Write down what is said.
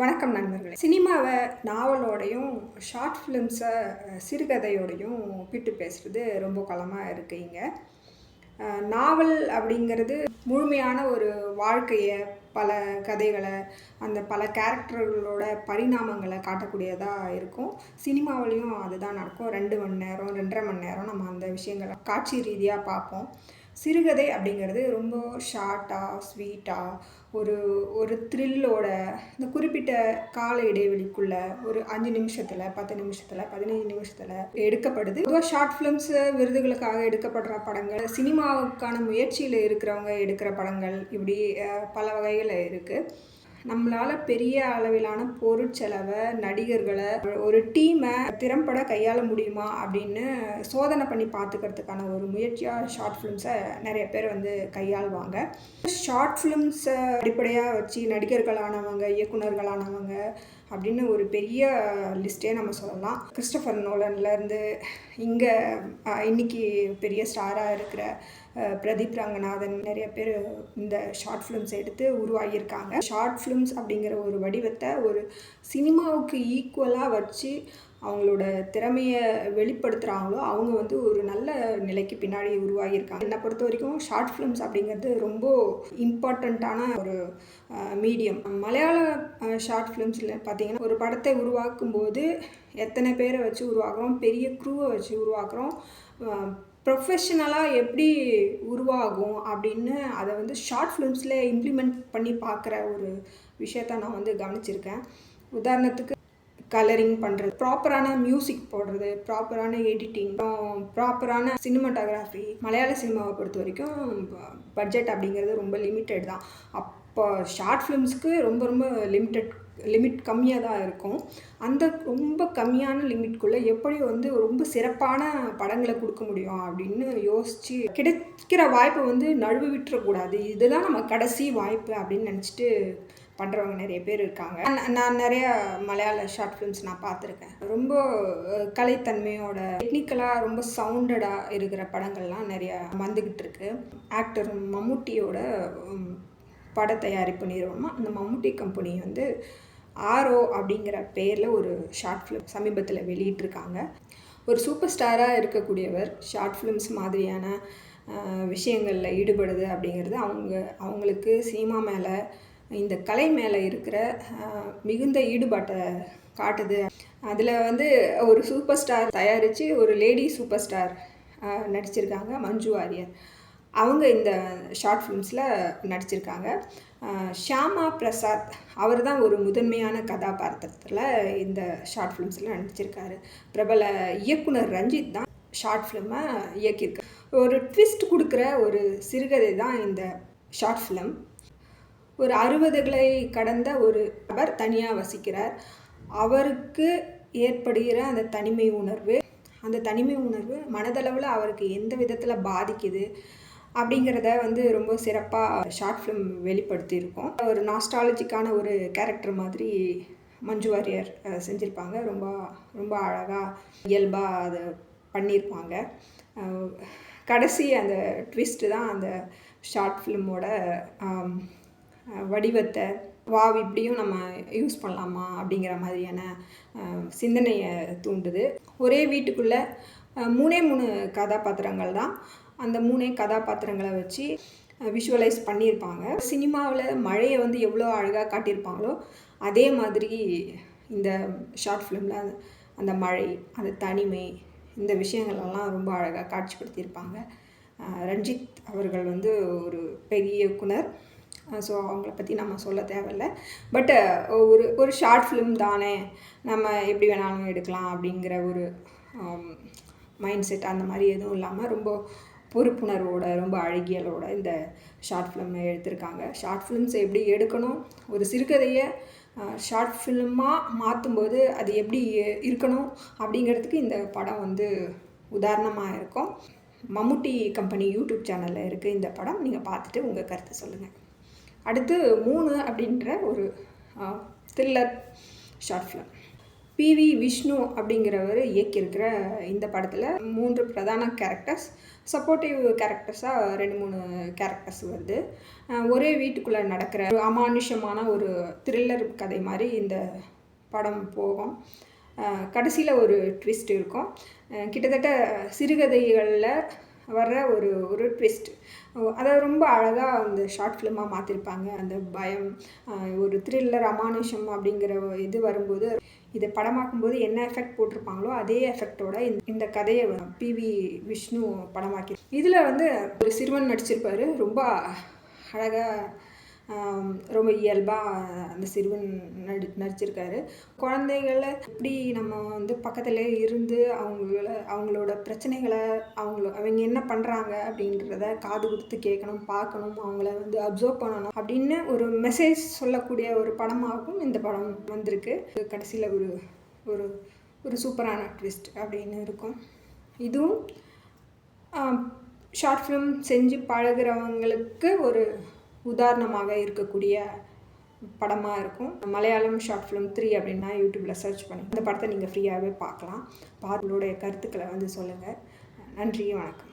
வணக்கம் நண்பர்களே. சினிமாவை நாவலோடையும் ஷார்ட் ஃபிலிம்ஸை சிறுகதையோடையும் ஒப்பிட்டு பேசுகிறது ரொம்ப களமாக இருக்குங்க நாவல் அப்படிங்கிறது முழுமையான ஒரு வாழ்க்கையை பல கதைகளை அந்த பல கேரக்டர்களோட பரிணாமங்களை காட்டக்கூடியதாக இருக்கும். சினிமாவிலையும் அதுதான் நடக்கும். ரெண்டு மணி நேரம் ரெண்டரை மணி நேரம் நம்ம அந்த விஷயங்களை காட்சி ரீதியாக பார்ப்போம். சிறுகதை அப்படிங்கிறது ரொம்ப ஷார்ட்டாக ஸ்வீட்டாக ஒரு ஒரு த்ரில்லோட இந்த குறிப்பிட்ட கால இடைவெளிக்குள்ள ஒரு அஞ்சு நிமிஷத்தில் பத்து நிமிஷத்தில் பதினஞ்சு நிமிஷத்தில் எடுக்கப்படுது. பொதுவாக ஷார்ட் ஃபிலிம்ஸ் விருதுகளுக்காக எடுக்கப்படுற படங்கள் சினிமாவுக்கான முயற்சியில் இருக்கிறவங்க எடுக்கிற படங்கள் இப்படி பல வகையில் இருக்குது நம்மளால் பெரிய அளவிலான பொருட்செலவை நடிகர்களை ஒரு டீமை திறம்பட கையாள முடியுமா அப்படின்னு சோதனை பண்ணி பார்த்துக்கிறதுக்கான ஒரு முயற்சியாக ஷார்ட் ஃபிலிம்ஸை நிறைய பேர் வந்து கையாள்வாங்க. ஷார்ட் ஃபிலிம்ஸை அடிப்படையாக வச்சு நடிகர்களானவங்க இயக்குனர்களானவங்க அப்படின்னு ஒரு பெரிய லிஸ்ட்டே நம்ம சொல்லலாம். கிறிஸ்டபர் நோலன்லேருந்து இங்கே இன்னைக்கு பெரிய ஸ்டாராக இருக்கிற பிரதீப் ரங்கநாதன் நிறைய பேர் இந்த ஷார்ட் ஃபிலிம்ஸ் எடுத்து உருவாகியிருக்காங்க. ஷார்ட் ஃபிலிம்ஸ் அப்படிங்கிற ஒரு வடிவத்தை ஒரு சினிமாவுக்கு ஈக்குவலாக வச்சு அவங்களோட திறமையை வெளிப்படுத்துகிறாங்களோ அவங்க வந்து ஒரு நல்ல நிலைக்கு பின்னாடி உருவாகியிருக்காங்க. என்னை பொறுத்த வரைக்கும் ஷார்ட் ஃபிலிம்ஸ் அப்படிங்கிறது ரொம்ப இம்பார்ட்டண்ட்டான ஒரு மீடியம் மலையாள ஷார்ட் ஃபிலிம்ஸில் பார்த்தீங்கன்னா ஒரு படத்தை உருவாக்கும் போது எத்தனை பேரை வச்சு உருவாக்குறோம் பெரிய க்ரூவை வச்சு உருவாக்குறோம் ப்ரொஃபஷ்னலாக எப்படி உருவாகும் அப்படின்னு அதை வந்து ஷார்ட் ஃபிலிம்ஸில் இம்ப்ளிமெண்ட் பண்ணி பார்க்குற ஒரு விஷயத்த நான் வந்து கவனிச்சிருக்கேன். உதாரணத்துக்கு கலரிங் பண்ணுறது ப்ராப்பரான மியூசிக் போடுறது ப்ராப்பரான எடிட்டிங் ப்ராப்பரான சினிமாட்டோகிராஃபி மலையாள சினிமாவை பொறுத்த வரைக்கும் பட்ஜெட் அப்படிங்கிறது ரொம்ப லிமிட்டெட் தான். அப்போ ஷார்ட் ஃபிலிம்ஸ்க்கு ரொம்ப ரொம்ப லிமிட்டெட் லிமிட் கம்மியாக தான் இருக்கும். அந்த ரொம்ப கம்மியான லிமிட்குள்ளே எப்படி வந்து ரொம்ப சிறப்பான படங்களை கொடுக்க முடியும் அப்படின்னு யோசித்து கிடைக்கிற வாய்ப்பை வந்து நழுவு விட்டுறக்கூடாது. இதுதான் நம்ம கடைசி வாய்ப்பு அப்படின்னு நினச்சிட்டு பண்ணுறவங்க நிறைய பேர் இருக்காங்க. நான் நிறைய மலையாள ஷார்ட் ஃபிலிம்ஸ் நான் பார்த்துருக்கேன். ரொம்ப கலைத்தன்மையோட டெக்னிக்கலாக ரொம்ப சவுண்டடாக இருக்கிற படங்கள்லாம் நிறைய வந்துக்கிட்டு இருக்கு. ஆக்டர் மம்முட்டியோட பட தயாரிப்பு நிறுவனமாக அந்த மம்முட்டி கம்பெனி வந்து ஆரோ அப்படிங்கிற பேரில் ஒரு ஷார்ட் ஃபிலிம் சமீபத்தில் வெளியிட்டிருக்காங்க. ஒரு சூப்பர் ஸ்டாராக இருக்கக்கூடியவர் ஷார்ட் ஃபிலிம்ஸ் மாதிரியான விஷயங்களில் ஈடுபடுது அப்படிங்கிறது அவங்க அவங்களுக்கு சினிமா மேலே இந்த கலை மேலே இருக்கிற மிகுந்த ஈடுபாட்டை காட்டுது. அதில் வந்து ஒரு சூப்பர் ஸ்டார் தயாரித்து ஒரு லேடி சூப்பர் ஸ்டார் நடிச்சிருக்காங்க மஞ்சு வாரியர். அவங்க இந்த ஷார்ட் ஃபிலிம்ஸில் நடிச்சிருக்காங்க. ஷியாமா பிரசாத் அவர் தான் ஒரு முதன்மையான கதாபாத்திரத்தில் இந்த ஷார்ட் ஃபிலிம்ஸில் நடிச்சிருக்காரு. பிரபல இயக்குனர் ரஞ்சித் தான் ஷார்ட் ஃபிலிமை இயக்கியிருக்கு ஒரு ட்விஸ்ட் கொடுக்குற ஒரு சிறுகதை தான் இந்த ஷார்ட் ஃபிலிம் ஒரு அறுபதுகளை கடந்த ஒரு நபர் தனியாக வசிக்கிறார். அவருக்கு ஏற்படுகிற அந்த தனிமை உணர்வு அந்த தனிமை உணர்வு மனதளவில் அவருக்கு எந்த விதத்தில் பாதிக்குது அப்படிங்கிறத வந்து ரொம்ப சிறப்பாக ஷார்ட் ஃபிலிம் வெளிப்படுத்தியிருக்கோம். ஒரு நாஸ்டாலஜிக்கான ஒரு கேரக்டர் மாதிரி மஞ்சு வாரியர் செஞ்சுருப்பாங்க. ரொம்ப ரொம்ப அழகாக இயல்பாக அதை பண்ணியிருப்பாங்க. கடைசி அந்த ட்விஸ்ட்டு தான் அந்த ஷார்ட் ஃபிலிமோட வடிவத்தை வாவ் இப்படியும் நம்ம யூஸ் பண்ணலாமா அப்படிங்கிற மாதிரியான சிந்தனையை தூண்டுது. ஒரே வீட்டுக்குள்ளே மூணே மூணு கதாபாத்திரங்கள் தான். அந்த மூணே கதாபாத்திரங்களை வச்சு விஷுவலைஸ் பண்ணியிருப்பாங்க. சினிமாவில் மழையை வந்து எவ்வளோ அழகாக காட்டியிருப்பாங்களோ அதே மாதிரி இந்த ஷார்ட் ஃபிலிமில் அந்த மழை அந்த தனிமை இந்த விஷயங்களெல்லாம் ரொம்ப அழகாக காட்சிப்படுத்தியிருப்பாங்க. ரஞ்சித் அவர்கள் வந்து ஒரு பெரிய இயக்குனர் ஸோ அவங்கள பற்றி நம்ம சொல்ல தேவையில்ல. பட் ஒரு ஒரு ஷார்ட் ஃபிலிம் தானே நம்ம எப்படி வேணாலும் எடுக்கலாம் அப்படிங்கிற ஒரு மைண்ட் செட் அந்த மாதிரி எதுவும் இல்லாமல் ரொம்ப பொறுப்புணர்வோட ரொம்ப அழகியலோட இந்த ஷார்ட் ஃபிலிம் எடுத்திருக்காங்க. ஷார்ட் ஃபிலிம்ஸ் எப்படி எடுக்கணும்? ஒரு சிறுகதையை ஷார்ட் ஃபிலிமாக மாற்றும்போது அது எப்படி இருக்கணும் அப்படிங்கிறதுக்கு இந்த படம் வந்து உதாரணமாக இருக்கும். மம்முட்டி கம்பெனி யூடியூப் சேனலில் இருக்குது இந்த படம் நீங்கள் பார்த்துட்டு உங்கள் கருத்தை சொல்லுங்கள் அடுத்து மூணு அப்படின்ற ஒரு thriller short film P V Vishnu அப்படிங்கிறவர் இயக்கியிருக்கிற இந்த படத்தில் மூன்று பிரதான கேரக்டர்ஸ் சப்போர்ட்டிவ் கேரக்டர்ஸாக ரெண்டு மூணு கேரக்டர்ஸ் வருது. ஒரே வீட்டுக்குள்ளே நடக்கிற ஒரு அமானுஷமான ஒரு த்ரில்லர் கதை மாதிரி இந்த படம் போகும். கடைசியில் ஒரு ட்விஸ்ட் இருக்கும். கிட்டத்தட்ட சிறுகதைகளில் வர்ற ஒரு ஒரு ட்விஸ்ட் அதை ரொம்ப அழகாக அந்த ஷார்ட் ஃபிலிமாக மாற்றிருப்பாங்க அந்த பயம் ஒரு த்ரில்லர் அமானுஷம் அப்படிங்கிற இது வரும்போது இதை படமாக்கும்போது என்ன எஃபெக்ட் போட்டிருப்பாங்களோ அதே எஃபெக்டோட இந்த இந்த கதையை பிவி விஷ்ணு படமாக்கி இதில் வந்து ஒரு சிறுவன் நடிச்சிருப்பார். ரொம்ப அழகாக ரொம்ப இயல்பாக அந்த சிறுவன் நடி நடிச்சிருக்காரு. குழந்தைகளை எப்படி நம்ம வந்து பக்கத்தில் இருந்து அவங்கள அவங்களோட பிரச்சனைகளை அவங்கள அவங்க என்ன பண்ணுறாங்க அப்படின்றத காது கொடுத்து கேட்கணும் பார்க்கணும் அவங்கள வந்து அப்சர்வ் பண்ணணும் அப்படின்னு ஒரு மெசேஜ் சொல்லக்கூடிய ஒரு படமாகவும் இந்த படம் வந்திருக்கு. கடைசியில் ஒரு ஒரு ஒரு சூப்பரான ட்விஸ்ட் அப்படின்னு இருக்கும். இதுவும் ஷார்ட் ஃபிலிம் செஞ்சு பழகிறவங்களுக்கு ஒரு உதாரணமாக இருக்கக்கூடிய படமாக இருக்கும். மலையாளம் ஷார்ட் ஃபிலிம் த்ரீ அப்படின்னா யூடியூப்பில் சர்ச் பண்ணி இந்த படத்தை நீங்கள் ஃப்ரீயாகவே பார்க்கலாம். பார்வங்களுடைய கருத்துக்களை வந்து சொல்லுங்கள் நன்றி வணக்கம்.